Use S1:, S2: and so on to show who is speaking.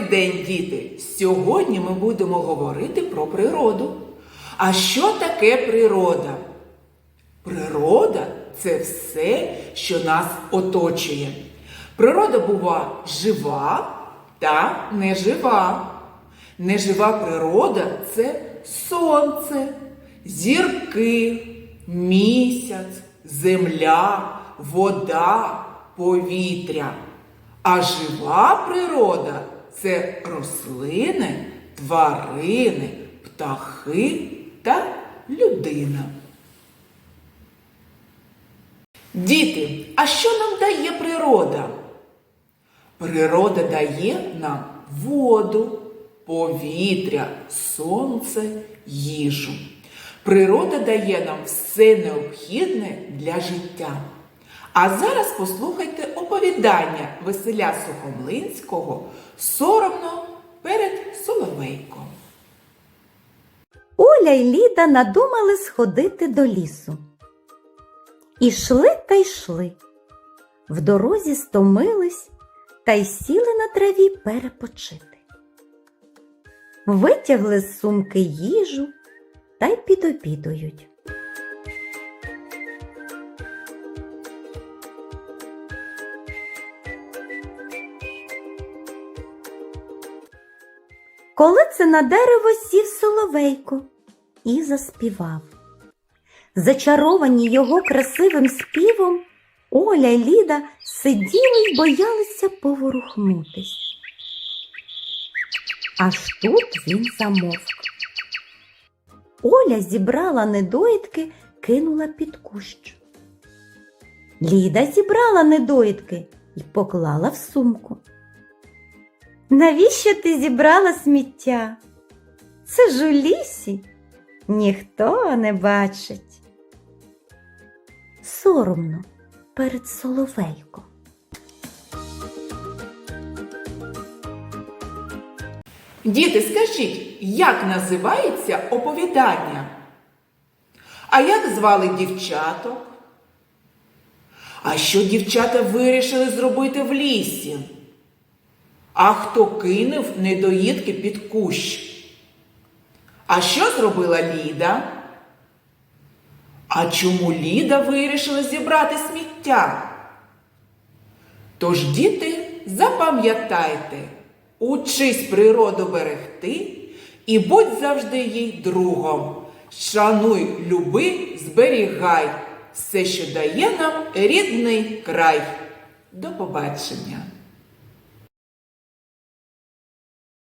S1: Добрий день, діти! Сьогодні ми будемо говорити про природу. А що таке природа? Природа це все, що нас оточує. Природа бува жива та нежива. Нежива природа це сонце, зірки, місяць, земля, вода, повітря. А жива природа це рослини, тварини, птахи та людина. Діти, а що нам дає природа? Природа дає нам воду, повітря, сонце, їжу. Природа дає нам все необхідне для життя. А зараз послухайте оповідання Василя Сухомлинського соромно перед Соловейком.
S2: Оля й Ліда надумали сходити до лісу. Ішли та йшли. В дорозі стомились та й сіли на траві перепочити. Витягли з сумки їжу та й підобідують. Коли це на дерево сів соловейко і заспівав. Зачаровані його красивим співом, Оля й Ліда сиділи й боялися поворухнутись. Аж тут він замовк. Оля зібрала недоїдки, кинула під кущ. Ліда зібрала недоїдки і поклала в сумку. Навіщо ти зібрала сміття? Це ж у лісі ніхто не бачить. Соромно перед соловейком.
S1: Діти, скажіть, як називається оповідання? А як звали дівчаток? А що дівчата вирішили зробити в лісі? А хто кинув недоїдки під кущ? А що зробила Ліда? А чому Ліда вирішила зібрати сміття? Тож, діти, запам'ятайте, учись природу берегти і будь завжди їй другом. Шануй, люби, зберігай все, що дає нам рідний край. До побачення!